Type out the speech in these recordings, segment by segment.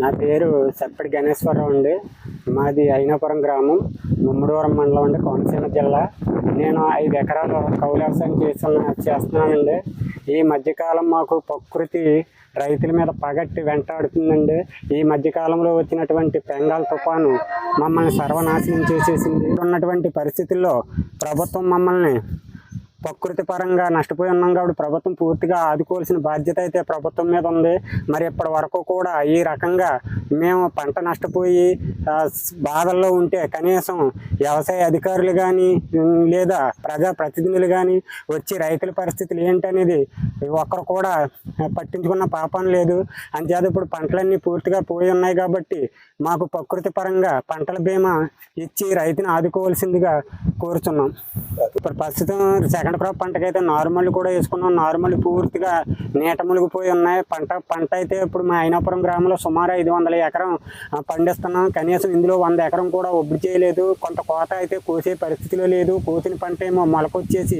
నా పేరు సెప్పటి గణేశ్వరరావు అండి. మాది అయినాపురం గ్రామం ముమ్మడివరం మండలం అండి కోనసీమ జిల్లా. నేను ఐదు ఎకరాలు కౌలు వ్యవసాయం చేస్తున్నా చేస్తున్నానండి. ఈ మధ్యకాలం మాకు ప్రకృతి రైతుల మీద పగట్టి వెంటాడుతుందండి. ఈ మధ్యకాలంలో వచ్చినటువంటి బెంగాల్ తుఫాను మమ్మల్ని సర్వనాశనం చేసేసింది. ఉన్నటువంటి పరిస్థితుల్లో ప్రభుత్వం మమ్మల్ని ప్రకృతి పరంగా నష్టపోయి ఉన్నాం కాబట్టి ప్రభుత్వం పూర్తిగా ఆదుకోవాల్సిన బాధ్యత అయితే ప్రభుత్వం మీద ఉంది. మరి ఇప్పటి వరకు కూడా ఈ రకంగా మేము పంట నష్టపోయి బాధల్లో ఉంటే కనీసం వ్యవసాయ అధికారులు కానీ లేదా ప్రజా ప్రతినిధులు కానీ వచ్చి రైతుల పరిస్థితులు ఏంటనేది ఒక్కరు కూడా పట్టించుకున్న పాపం లేదు. అంతేత ఇప్పుడు పంటలన్నీ పూర్తిగా పోయి ఉన్నాయి కాబట్టి మాకు ప్రకృతి పరంగా పంటల బీమా ఇచ్చి రైతుని ఆదుకోవాల్సిందిగా కోరుచున్నాం. ఇప్పుడు ప్రస్తుతం సెకండ్ క్రాప్ పంటకైతే నార్మల్ కూడా వేసుకున్నాం. నార్మల్ పూర్తిగా నీట మునిగిపోయి ఉన్నాయి. పంట పంట అయితే ఇప్పుడు మా అయినాపురం గ్రామంలో సుమారు ఐదు వందల ఎకరం పండిస్తున్నాం. కనీసం ఇందులో వంద ఎకరం కూడా ఒబ్బి చేయలేదు. కొంత కోత అయితే కోసే పరిస్థితిలో లేదు. కోసిన పంట ఏమో మొలకొచ్చేసి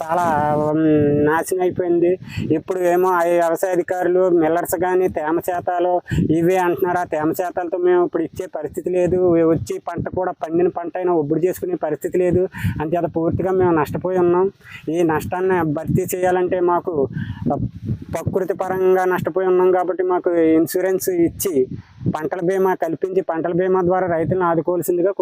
చాలా నాశనం అయిపోయింది. ఇప్పుడు ఏమో ఆ వ్యవసాయ అధికారులు మిల్లర్స్ కానీ తేమ శాతాలు ఇవే అంటున్నారు? ఆ తేమ శాతాలతో మేము ఇప్పుడు ఇచ్చే పరిస్థితి లేదు. వచ్చి పంట కూడా పండిన పంట అయినా ఒబ్బడి చేసుకునే పరిస్థితి లేదు. అంతేత పూర్తిగా మేము నష్టపోయి ఉన్నాం ఈ నష్టాన్ని భర్తీ చేయాలంటే మాకు ప్రకృతి పరంగా నష్టపోయి ఉన్నాం కాబట్టి మాకు ఇన్సూరెన్స్ ఇచ్చి పంటల బీమా కల్పించి పంటల బీమా ద్వారా రైతులను ఆదుకోవాల్సిందిగా